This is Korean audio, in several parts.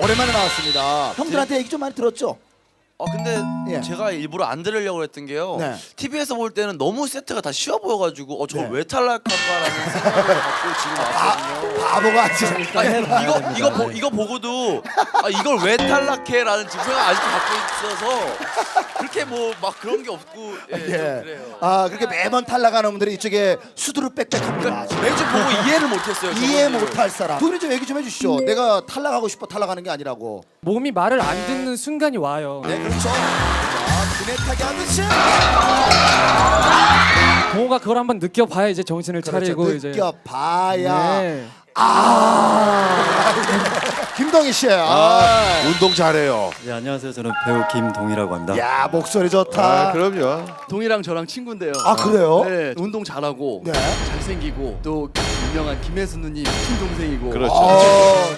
오랜만에 나왔습니다. 형들한테 얘기 좀 많이 들었죠? 아 근데 예. 제가 일부러 안 들으려고 했던 게요. 네. TV에서 볼 때는 너무 세트가 다 쉬워 보여가지고 어 저걸 네. 왜 탈락할까라는 생각을 갖고 지금 왔거든요. 바보가 아니니까. 아니, 이거 이거 보, 이거 보고도 아 이걸 왜 탈락해라는 지금 생각 아직도 갖고 있어서 그렇게 뭐 막 그런 게 없고 예, 좀 예. 그래요. 아 그렇게 매번 탈락하는 분들이 이쪽에 수두를 빽빽합니다. 그러니까 매주 보고 이해를 못했어요. 이해 저거를. 못할 사람. 두 분이 좀 얘기 좀 해주시죠. 내가 탈락하고 싶어 탈락하는 게 아니라고. 몸이 말을 안 듣는 순간이 와요. 네 그렇죠. 자, 그네 타기 하듯이. 동호가 그걸 한번 느껴봐야 이제 정신을 그렇죠. 차리고 이제. 느껴봐야. 네. 아. 김동희 씨. 아. 운동 잘해요. 네, 안녕하세요. 저는 배우 김동희라고 합니다. 야 목소리 좋다. 아, 그럼요. 동이랑 저랑 친구인데요. 아, 그래요? 네, 운동 잘하고 네. 잘생기고 또 유명한 김혜수 누님 친동생이고. 그렇죠. 어.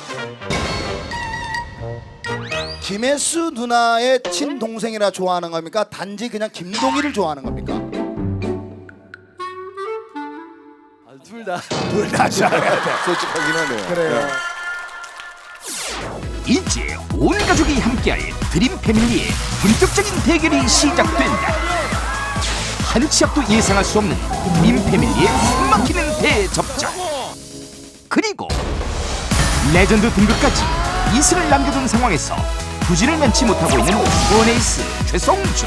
김혜수 누나의 친동생이라 좋아하는 겁니까? 단지 그냥 김동희를 좋아하는 겁니까? 아, 둘 다. 둘 다 좋아해야 돼. 솔직하긴 하네요. 그래요. 이제 온 가족이 함께할 드림 패밀리의 본격적인 대결이 시작된다. 한 치 앞도 예상할 수 없는 드림 패밀리의 숨 막히는 대접전. 그리고 레전드 등급까지 이승을 남겨둔 상황에서 부진을 면치 못하고 있는 원에이스 최성주.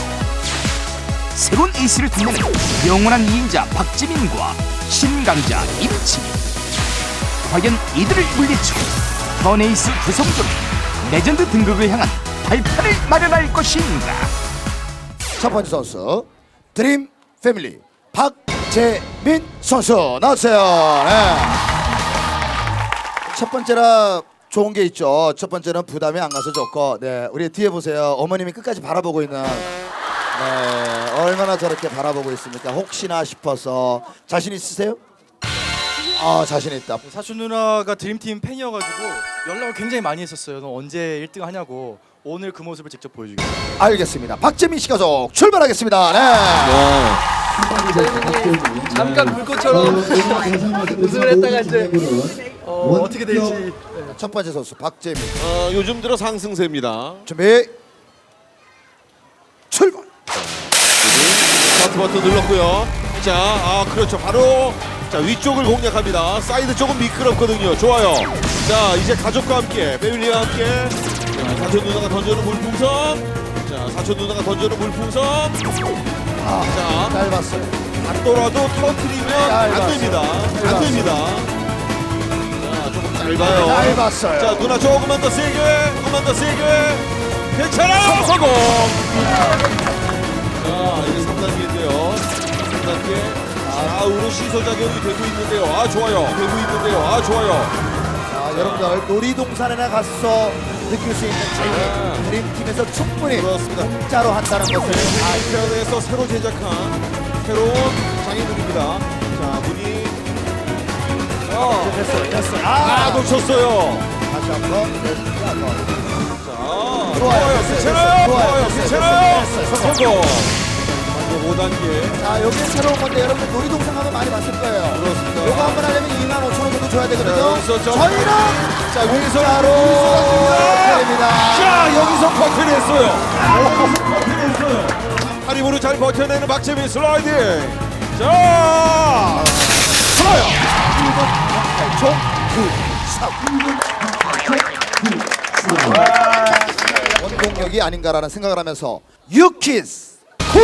새로운 에이스를 탐내는 영원한 2인자 박지민과 신강자 임치민. 과연 이들을 물리치고 더네이스 구성조는 레전드 등극을 향한 발판을 마련할 것인가 첫 번째 선수 드림 패밀리 박재민 선수 나오세요. 네. 첫 번째라 좋은 게 있죠. 첫 번째는 부담이 안 가서 좋고, 네 우리 뒤에 보세요. 어머님이 끝까지 바라보고 있는. 네 얼마나 저렇게 바라보고 있습니까? 혹시나 싶어서 자신 있으세요? 아 자신 있다. 사촌 누나가 드림팀 팬이어가지고 연락을 굉장히 많이 했었어요. 너 언제 1등 하냐고. 오늘 그 모습을 직접 보여주겠습니다. 알겠습니다. 박재민 씨 가족 출발하겠습니다. 네. 잠깐 불꽃처럼 우승을 했다가 이제 어, 어떻게 될지. 첫 번째 선수 박재민 어, 요즘 들어 상승세입니다. 준비 출발. 스타트 버튼 눌렀고요. 자, 아 그렇죠. 바로 자 위쪽을 공략합니다. 사이드 쪽은 미끄럽거든요. 좋아요. 자, 이제 가족과 함께, 패밀리와 함께. 자, 사촌 누나가 던져오는 물풍선. 자, 사촌 누나가 던져오는 물풍선. 자, 짧았어요. 받더라도 터트리면 안 됩니다. 안 됩니다. 짧아요. 짧았어요. 자 누나 조금만 더 세게 조금만 더 세게. 괜찮아요? 성공! 자 이제 3단계인데요. 3단계. 좌우로 시소 작용이 되고 있는데요. 아 좋아요. 되고 있는데요. 아 좋아요. 자, 여러분들 놀이동산에나 가서 느낄 수 있는 재미. 드림팀에서 충분히 그렇습니다. 공짜로 한다는 것을 아이편에서 새로 제작한 새로운 문이 어, 됐어요. 됐어요 아. 아 놓쳤어요. 다시 한 번. 됐습니다 자 좋아요, 괜찮아요? 좋아요. 괜찮아요? 성공 먼저 5단계 자 여기 새로운 건데 여러분들 놀이동산 가면 많이 봤을 거예요. 그렇습니다. 요거 한 번 하려면 2만 5천 원 정도 줘야 되거든요. 자, 여기서 좀- 저희는 자 위에서 공짜로 드립니다. 자 여기서 버텨냈어요. 파리으로 잘 버텨내는 박재민 슬라이딩. 자 슬라요. 8초 9 3 원동력이 아닌가라는 생각을 하면서 유키스 쿨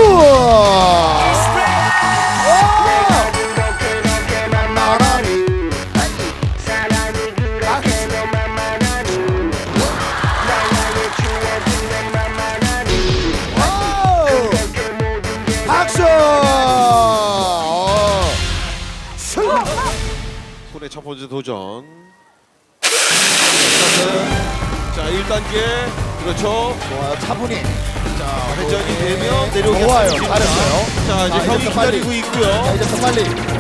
첫 번째 도전. 자 1단계 그렇죠. 좋아요, 차분히. 자 회전이 되면 내려오겠습니다. 좋아요, 잘했어요. 자 이제 자, 형이 이제 빨리. 기다리고 자, 있고요. 이제 더 빨리.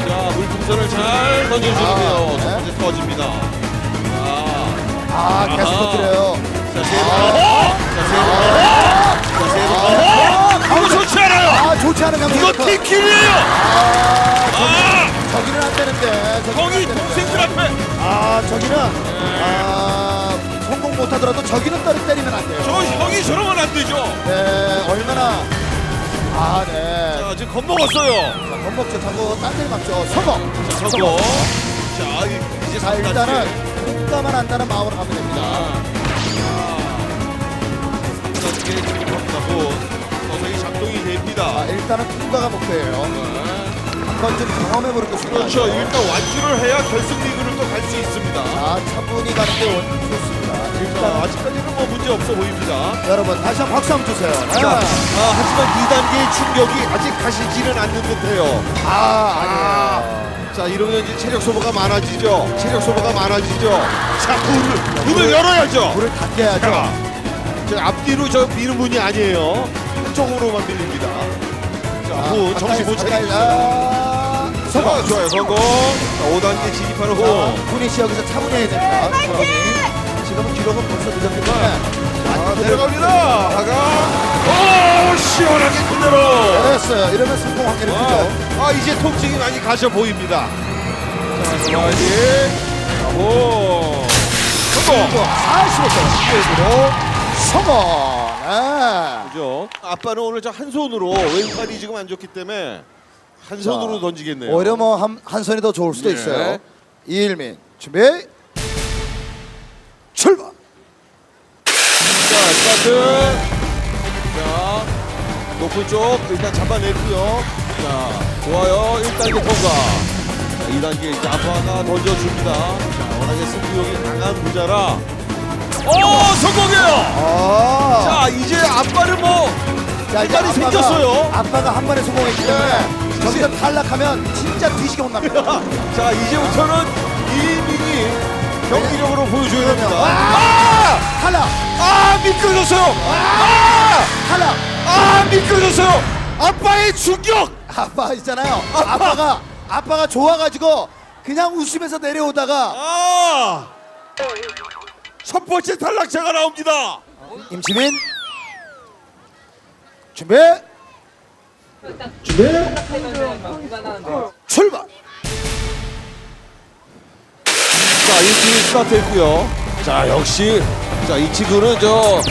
자 물풍선을 잘 던져주는데요. 아, 네. 첫 번째 터집니다. 자, 아, 계속 아하. 터뜨려요. 자 세 번. 자 세 번. 자 세 번. 이거 좋지 않아요. 아, 좋지 않은 감정. 이거 티킬이에요. 아, 저기, 아 저기는 안 되는데. 저기는 안 형이 되는데. 동생들 앞에 아, 저기는 아, 성공 못하더라도 저기는 떨어 때리면 안 돼요. 저 형이 저러면 안 되죠. 네, 얼마나 아, 네. 자, 지금 겁먹었어요. 자, 건목질 타고 딴데 맞죠. 성공. 성공. 자, 이- 이제 자. 일단은 공감만 한다는 마음으로 가면 됩니다. 단계 진입하고 서서히 작동이 자, 됩니다. 일단은 통과가 목표예요. 네. 한 번쯤 경험해보는 게 중요하죠. 그렇죠. 일단 완주를 해야 결승 리그를 또 갈 수 있습니다. 자, 차분히 가는 게 원- 좋습니다. 자, 일단 아직까지는 뭐 문제 없어 보입니다. 여러분 다시 한번 박수 한번 주세요. 네. 자, 아, 하지만 2단계의 충격이 아직 가시지는 않는 듯해요. 아, 아니에요. 자, 이러면 이제 체력 소모가 많아지죠. 체력 소모가 많아지죠. 자, 문을, 문을 열어야죠. 불을 닫게야죠. 자, 저 앞뒤로 저 미는 문이 아니에요. 한쪽으로만 밀립니다. 자, 후 정신 못 차리고 있어요. 아, 성공. 자, 좋아요, 성공. 자, 5단계 진입하는 호. 군이 씨 여기서 차분히 해야 됩니다. 차분히. 지금은 기록은 벌써 늦었기 때문에 자, 내려갑니다. 하가. 오, 시원하게 그대로. 됐어요. 이러면 성공 확률이 크죠. 아, 아, 이제 통증이 많이 가셔 보입니다. 자. 자, 호. 성공. 45점. 으로 성공. 네. 그죠? 아빠는 오늘 저 한 손으로 왼팔이 지금 안 좋기 때문에 한 손으로 던지겠네요. 오히려 뭐 한 손이 더 좋을 수도 네. 있어요. 이일민 준비. 출발. 자, 스타트. 자, 높은 쪽 일단 잡아냈고요. 자, 좋아요. 1단계 통과. 자, 2단계 이제 아빠가 던져줍니다. 자, 워낙에 승부욕이 강한 부자라. 오, 성공해요. 아. 자, 이제 아빠는 뭐 자, 이제 아빠가- 생겼어요. 아빠가 한 번에 성공했기 때문에 저기서 탈락하면 진짜 뒤지게 혼납니다. 자, 이제부터는 이민이 경기력으로 보여줘야 됩니다. 아! 탈락. 아, 미끄러졌어요. 아! 탈락. 아, 미끄러졌어요. 아빠의 충격. 아빠 있잖아요. 아빠가 아빠가 좋아가지고 그냥 웃으면서 내려오다가 아! 첫 번째 탈락자가 나옵니다. 임지민 준비. 준비. 출발. 자, 1팀이 스타트했고요. 자, 역시 자, 이 친구는 저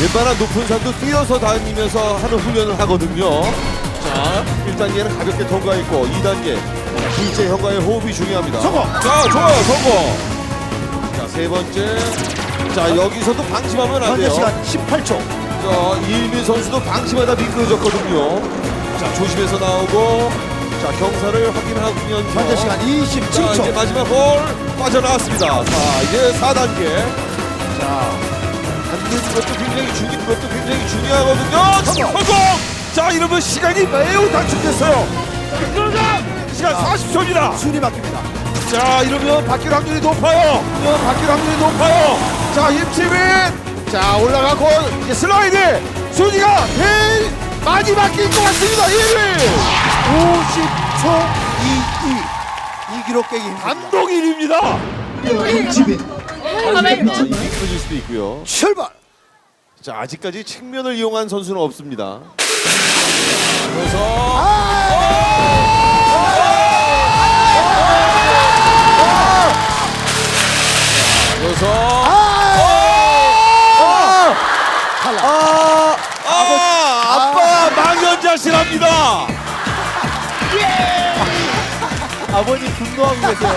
웬만한 높은 산도 뛰어서 다니면서 하는 훈련을 하거든요. 자, 1단계는 가볍게 통과했고 2단계 둘째 형과의 호흡이 중요합니다. 성공! 자, 좋아요. 성공. 자, 세 번째. 자, 여기서도 방심하면 안 현재 돼요. 시간 18초. 자, 이일민 선수도 방심하다 미끄러졌거든요. 자, 조심해서 나오고 자, 경사를 확인하면서 현재 시간 자, 이제 27초. 마지막 볼 빠져나왔습니다. 자, 이제 4단계. 자, 받는 것도 굉장히 중요, 것도 굉장히 중요하거든요. 성공! 자, 이러면 시간이 매우 단축됐어요. 시간 40초입니다. 순위 바뀝니다. 자, 이러면 바뀔 확률이 높아요. 이러면 바뀔 확률이 높아요. 자, 임치민. 자, 올라가고 이제 슬라이드. 순위가 제일 많이 바뀔 것 같습니다. 1위. 50초 22. 이 기록 깨기 힘듭니다. 단독 1위입니다. 임지민 미끄러질 수도 있고요. 출발. 자 아직까지 측면을 이용한 선수는 없습니다. 그래서 그래서 탈락. 아, 아, 아빠 망연자실합니다. 아버님 분노하고 계세요.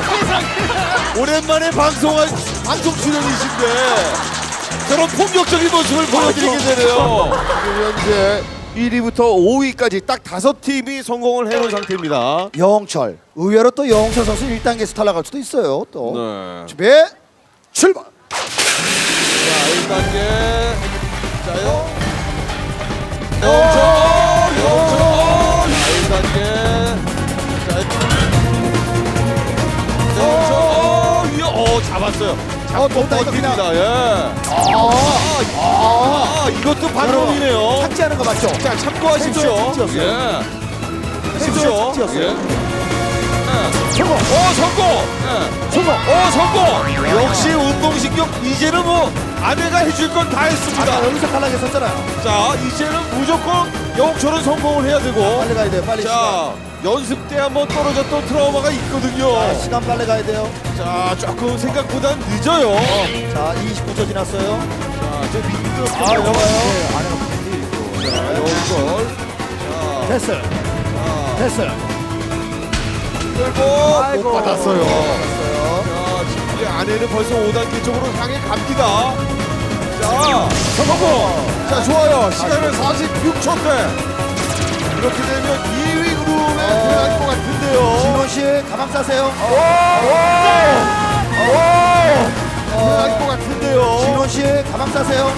오랜만에 방송한 방송 출연이신데 저런 폭력적인 모습을 보여드리게 되네요. 지금 현재 1위부터 5위까지 딱 다섯 팀이 성공을 해놓은 상태입니다. 영철. 의외로 또 영철 선수 1단계에서 탈락할 수도 있어요. 또. 네. 준비. 출발. 자, 1단계. 자요. 영초, 영초. 자, 1단계. 자, 영초. 위에, 어, 잡았어요. 어, 그냥- 버팁니다. 예. 아, 아, 이것도 반론이네요. 삭제하는 거 맞죠? 자, 참고하십시오. 착지였어요. 예. 착지였어요. 예. 예. 성공. 어, 성공. 예. 성공. 어 성공 역시 운동신경 이제는 뭐 아내가 해줄 건 다 했습니다. 아까 여기서 탈락했었잖아요. 자, 이제는 무조건 영철은 성공을 해야 되고. 빨리 가야 돼요. 빨리 자, 연습 때 한번 떨어졌던 트라우마가 있거든요. 시간. 자, 시간 빨리 가야 돼요. 자, 조금 생각보단 늦어요. 자, 29초 지났어요. 자, 저 밑으로 아, 아, 좋아요. 자, 영철. 자, 됐어요. 자, 됐어요. 끌고 아이고. 못 받았어요. 아내는 벌써 5단계 쪽으로 향해 갑니다. 자, 성공! 자, 좋아요. 시간은 46초 대. 이렇게 되면 2위 그룹에 들어갈 것 같은데요. 진원 씨, 가방 싸세요. 들어갈 것 같은데요. 진원 씨, 가방 싸세요.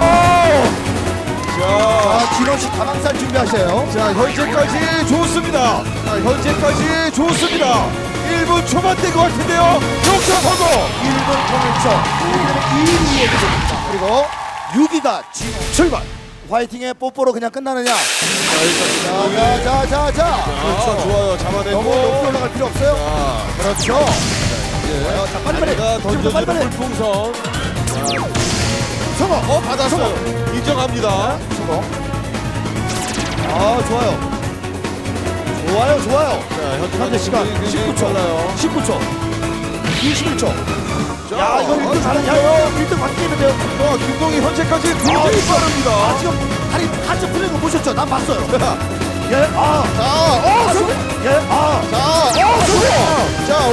자, 자, 진원 씨, 가방 쌀 준비하세요. 자, 현재까지 좋습니다. 자, 현재까지 좋습니다. 1분 초반 된것 같은데요. 역전 성공! 1분 01초. 이렇게 되면 2위에 됩니다. 그리고 6위가 진원 출발. 화이팅의 뽀뽀로 그냥 끝나느냐? 자, 자, 자, 자, 자. 그렇죠, 좋아요. 잡아내고. 너무 높이 올라갈 필요 없어요. 자, 그렇죠. 자, 빨리 빨리. 아내가 지금부터 빨리 던져주는 빨리. 물풍선. 성공. 어, 받았어요. 인정합니다. 성공. 아, 좋아요. 좋아요, 좋아요. 자, 현재 현재 시간 굉장히 19초. 빨라요. 19초. 21초. 자, 야, 이거 1등 가는 야, 이거 1등 바뀌는데요. 자, 김동희 현재까지 굉장히 아, 빠릅니다. 지금 다리 한쪽 풀리는 거 보셨죠? 난 봤어요. 예, 아, 자, 어, 성공! 예, 아, 자, 어, 성공! 자,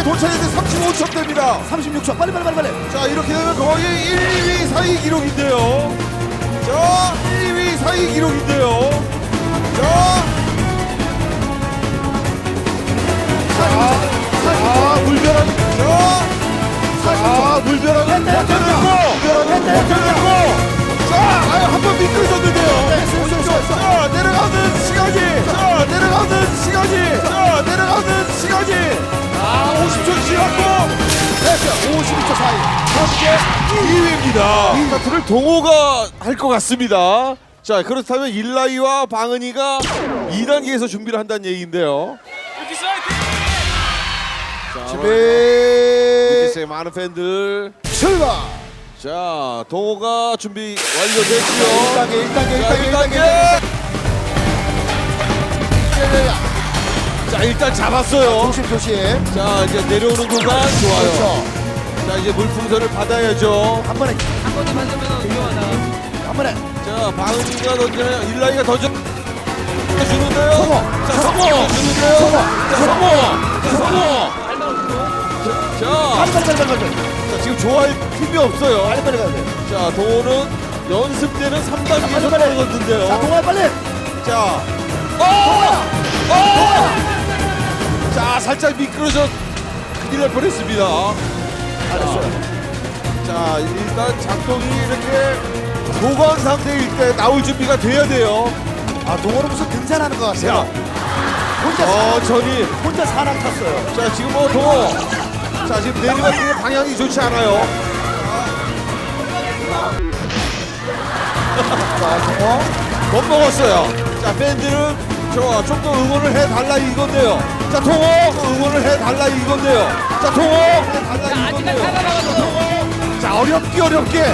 5단계 도착했는데 35초 됩니다. 36초. 빨리, 빨리, 빨리, 빨리. 자, 이렇게 되면 거의 1, 2위 사이 기록인데요. 자, 1, 2위 사이 기록인데요. 자, 아, 물벼락. 자, 아, 물벼락은. 버텨냈고, 됐다. 버텨냈고. 자, 아유, 한번 미끄러졌는데요. 네, 쏘, 쏘. 자, 내려가는 시간이. 자, 내려가는 시간이. 자, 내려가는 시간이. 아, 50초 지났고. 됐어요. 52초 사이. 현재 2위입니다. 스타트를 동호가 할 것 같습니다. 자, 그렇다면 일라이와 방은이가 2단계에서 준비를 한다는 얘기인데요. 이렇게 많은 팬들. 출발. 자, 동호가 준비 완료됐고요. 1단계, 1단계, 자, 1단계, 1단계. 1단계. 자, 일단 잡았어요. 조심, 조심. 자, 이제 내려오는 구간 좋아요. 그렇죠. 자, 이제 물풍선을 받아야죠. 한 번에. 한 번에 맞으면 위험하다. 한 번에. 자, 방은이가 던져요. 일라이가 던져. 주는데요. 성공. 자, 성공. 주는데요. 성공. 자, 성공. 자, 성공. 자, 빨리, 빨리, 빨리, 빨리, 빨리. 자, 지금 좋아할 틈이 없어요. 빨리, 빨리 가야 돼. 자, 동호는 연습 때는 3단계에서 빨리, 빨리. 자, 떨어졌는데요. 동아 빨리. 자, 어! 어! 자, 살짝 미끄러져 큰일 날 뻔했습니다. 잘했어요. 자, 일단 작동이 이렇게 보관 상태일 때 나올 준비가 돼야 돼요. 아, 동호는 무슨 등산하는 것 같아요. 혼자 사, 천천히. 혼자 산악 탔어요. 자, 지금 뭐 동호. 자, 지금 내리막길의 방향이 좋지 않아요. 자, 동호. 못 먹었어요. 자, 밴드는 좋아. 좀더 응원을 해달라 이건데요. 자, 동호 응원을 해달라 이건데요. 자, 동호 해달라 이건데요. 자, 어렵게 어렵게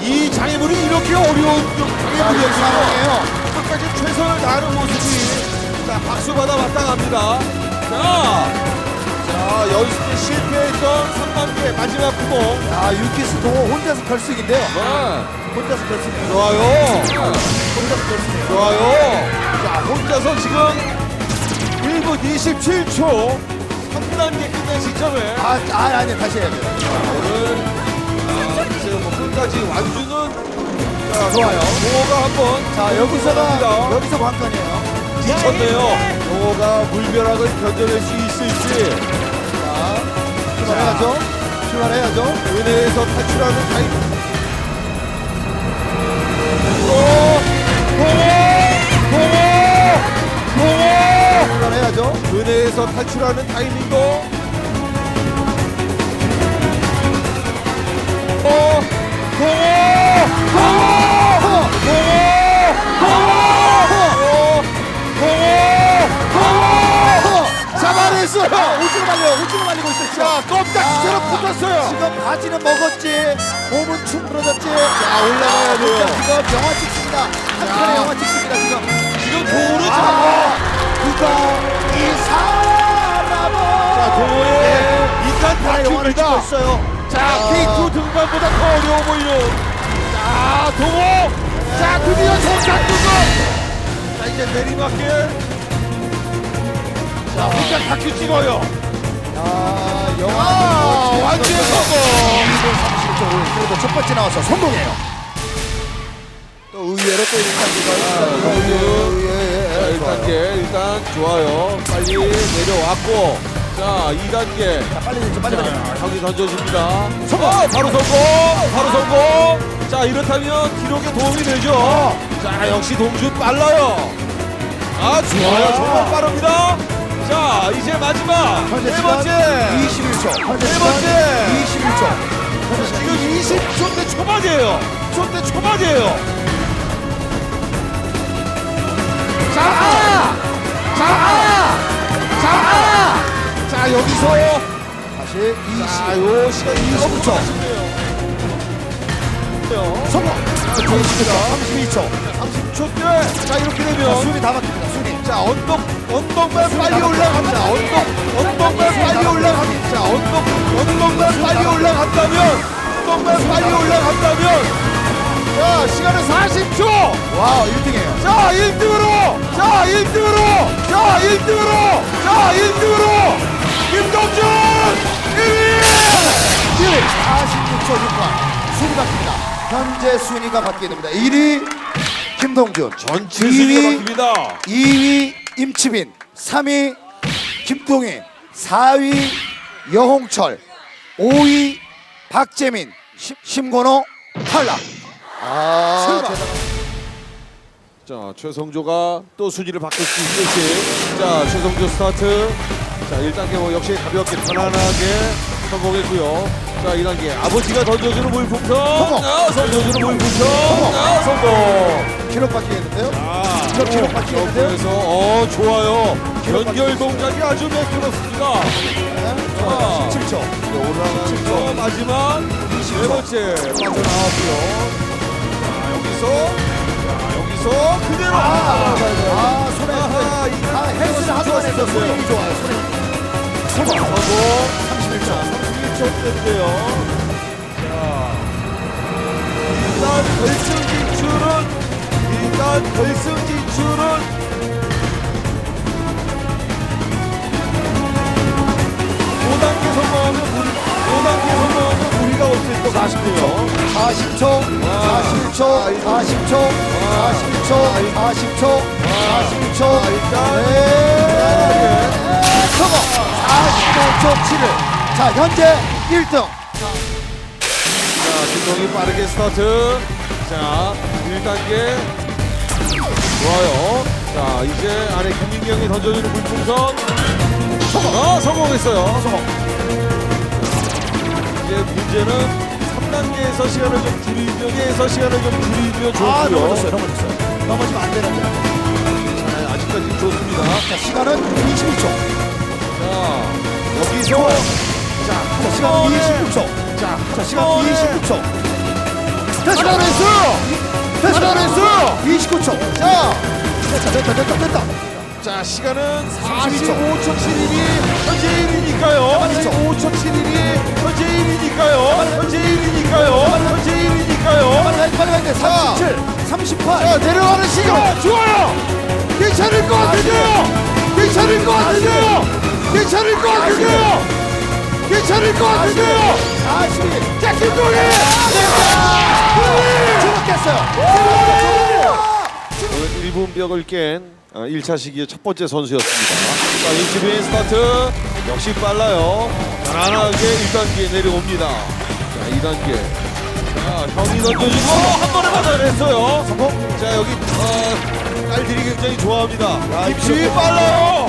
이 장애물이 이렇게 어려운 장애물이었어요. 상황이에요. 끝까지 최선을 다하는 모습이 자 박수 받아 마땅합니다. 자, 자 연습 때 실패했던 3단계 마지막 구멍. 아, 유키스 동호 혼자서 결승인데요. 네. 혼자서 결승이에요. 좋아요. 혼자서 결승이에요. 좋아요. 자, 혼자서 지금 1분 27초 3단계 끝낸 시점에 아, 아, 아니, 다시 해야 돼요. 오늘 아, 지금 뭐 끝까지 완주는 자, 좋아요. 동호가 한번 자, 여기서가. 여기서 관건이에요. 지쳤네요. 동호가 물벼락을 견뎌낼 수 있을지 자, 출발해야죠. 출발해야죠. 은혜에서 탈출하는 타임. 출발해야죠. 은혜에서 탈출하는 타이밍도 어, 동호, 동호, 동호, 동호, 동호, 잡아냈어요. 오징어 말려, 오징어 말리고 있어요. 자, 껍딱지처럼 붙었어요. 지금 바지는 먹었지. 몸은 충분해졌지. 자, 올라가야 돼요. 지금 영화 찍습니다. 한 편의 영화 찍습니다, 지금. 지금 도로 자, 아, 그가 이 사람은. 자 도로에 일단 다 영화를 찍고. 있어요. 자 아. K2 등반보다 더 어려워 보이는. 자 동호. 자 드디어 정착 등반. 자 이제 내리막길. 자 혼자 다큐 찍어요. 아, 영화. 아 완전 성공. 그래도 첫 번째 나와서 성공해요. 또 의외로 또 아, 일단 자 1단계 일단 좋아요. 빨리 내려왔고. 자 2단계. 빨리 좀 빨리 빨리. 형이 던져줍니다. 성공! 바로 성공! 바로 성공! 자, 이렇다면 기록에 도움이 되죠? 자, 역시 동준 빨라요. 아, 좋아요. 정말 빠릅니다. 자, 이제 마지막. 현재 네 시간 번째. 21초. 현재 네 시간 번째. 21초. 지금 20초대 초반이에요. 초대 초반이에요. 자, 아! 자, 아! 자, 아! 자, 여기서. 다시 20. 자, 요 시간 20초. 성공. 22초. 30초 때. 자, 이렇게 되면. 순위 다 바뀝니다. 자 언덕 언덕만 빨리 올라갑니다. 언덕 언덕만 빨리 올라갑니다. 자 언덕 언덕만 빨리 올라간다면 언덕만 빨리 올라간다면 자 시간은 40초. 와, 1등이에요. 자 1등으로 자 1등으로 자 1등으로 자 1등으로 김동준 1위. 46초 6번. 순위 바뀝니다. 현재 순위가 바뀌게 됩니다. 1위 김동준. 전체 2위 순위가 바뀝니다. 2위 임치빈, 3위 김동희, 4위 여홍철, 5위 박재민, 심, 심건호 탈락. 아. 자 최성조가 또 순위를 바꿀 수 있을지 자 최성조 스타트 자 1단계 뭐 역시 가볍게 편안하게 성공했고요 자 2단계 아버지가 던져주는 물풍선 성공. 아, 던져주는 물풍선 성공. 아, 성공 기록 바뀌겠는데요? 아 이거 기록 바뀌겠는데요? 그래서 어 좋아요 기록 연결 동작이 아주 매끄럽습니다 네, 좋아요. 17초. 올라가면서 마지막 네 번째 빠져나왔고요 자 여기서 자 여기서 그대로 아, 아, 손에 아하, 이 아, 헬스를 하도 안 손에 힘이 좋아요. 손에. 성공 31초 31초 때인데요 자 일단 결승 진출은 일단 결승 진출은 5단계 성공하면 우리 5단계 성공하면 우리가 없을 것 같고요 40초, 41초, 40초, 41초, 40초, 40초. 네. 성공. 45초 7을. 자, 현재 1등. 자, 김동희 빠르게 스타트. 자, 1단계. 좋아요. 자, 이제 안에 김민경이 던져주는 물풍선. 성공! 아, 성공했어요. 성공. 이제 문제는 3단계에서 시간을 좀 줄이면, 4에서 시간을 좀 줄이면 좋고요. 아, 넘어졌어요. 넘어졌어요. 넘어지면 안 되는데. 자, 아직까지 좋습니다. 자, 시간은 22초. 자, 여기서. 자, 자, 시간 한 번에 29초. 자, 자, 시간 한 번에 29초. 다시 잘했어요! 됐어. 잘했어요! 29초. 자, 됐다, 됐다, 됐다, 됐다. 자 시간은 42초. 45초 7일이 현재 1위니까요 45초 7일이 현재 1위니까요 현재 1위니까요 현재 1위니까요 빨리 빨리 돼. 37, 38. 자 내려가는 시간 좋아요 괜찮을 것 같은데요 괜찮을 것 같은데요 괜찮을 것 같은데요 괜찮을 것 같은데요 42. 자 김동희. 오늘 1분 벽을 깬 1차 시기의 첫 번째 선수였습니다. 자, 인치빈 스타트 역시 빨라요. 편안하게 1단계 내려옵니다. 자, 2단계. 자, 형이 던져주고 한 번에 받아냈어요. 성공. 자, 여기 어, 딸들이 굉장히 좋아합니다. 김치빈 빨라요.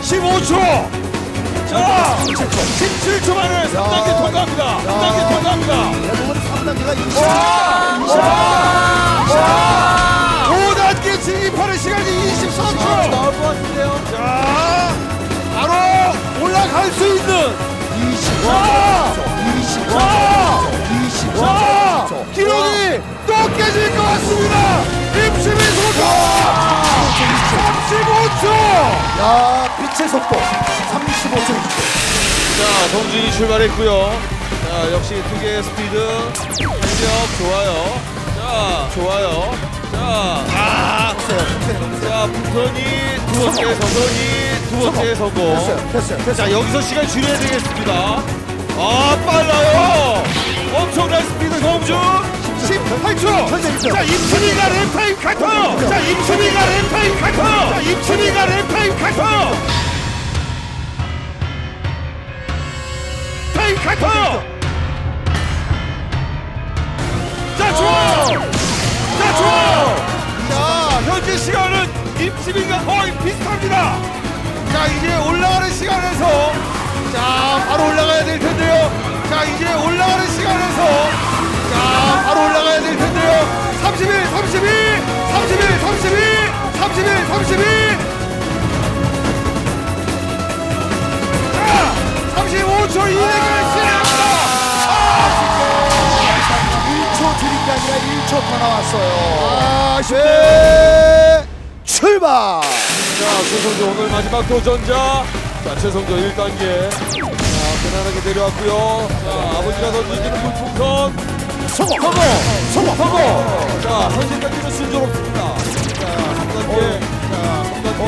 15초. 자, 17초 만에 3단계 통과합니다. 3단계 통과합니다. 대부분 3단계가 20. 자, 5단계 진입하는 시간이 23초. 나올 것 같은데요. 자, 바로 올라갈 수 있는 20. 자, 자, 25초. 자, 기록이 또 깨질 것 같습니다. 임시민 35초. 야, 빛의 속도 35초 20초. 자, 정진이 출발했고요. 자, 역시 특유의 스피드, 탄력 좋아요. 자, 좋아요. 자, 아, 자, 부선이 두 번째 성공이 두 번째 성공. 됐어요, 됐어요, 됐어요. 자, 여기서 시간 줄여야 되겠습니다. 아, 빨라요. 엄청난 스피드 경주 18초. 자, 임순이가 랩타임 같아요. 자, 임순이가 랩타임 같아요. 자, 임순이가 랩타임 같아요. 타임 같아요. 자, 좋아요. 자, 좋아요. 자, 현재 시간은 임시빈과 거의 비슷합니다. 자, 이제 올라가는 시간에서 자, 바로 올라가야 될 텐데요. 자, 이제 올라가는 시간에서 자, 바로 올라가야 될 텐데요. 31, 32, 31, 32, 31, 32. 자, 35초 이내가 시작합니다. 1초 줄인 게 아니라 1초 더 나왔어요. 아 쉽게 출발. 자, 최성조 오늘 마지막 도전자. 자, 최성조 1단계. 자, 편안하게 내려왔고요. 자, 아버지가 던져주는 물풍선. 성공! 성공! 성공! 성공! 자, 현재까지는 순조롭습니다. 자, 3단계. 자, 3단계.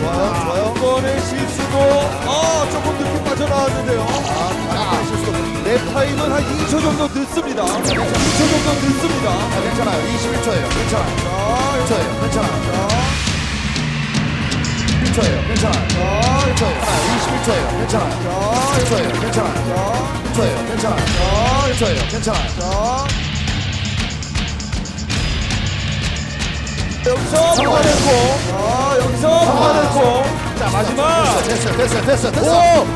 좋아요, 좋아요. 한 번의 실수도 아 조금 늦게 빠져나왔는데요. 아, 실수. 랩 타임은 한 2초 정도 늦습니다. 2초 정도 늦습니다. 아, 괜찮아요. 21초예요. 괜찮아요. 자, 1초예요. 괜찮아요. 괜찮아요. 괜찮아요. 괜찮아요. 21초예요. 괜찮아요. 21초예요. 괜찮아요. 21초예요. 괜찮아요. 21초예요. 괜찮아요. 여기서 상관했고 여기서 상관했고 자 마지막 됐어, 됐어, 됐어, 됐어. 오!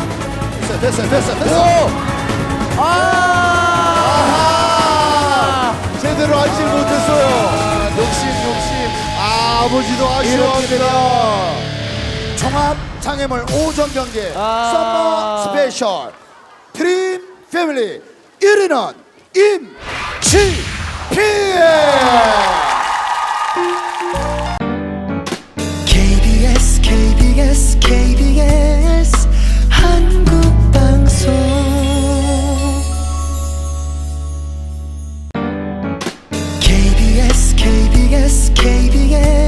됐어, 됐어, 됐어, 됐어. 아! 제대로 하질 못했어요. 욕심, 욕심. 아, 아버지도 아쉬워합니다. 종합 장애물 5전 경기 썸머 스페셜 드림 패밀리 1위는 임치피. KBS KBS KBS 한국방송. KBS KBS KBS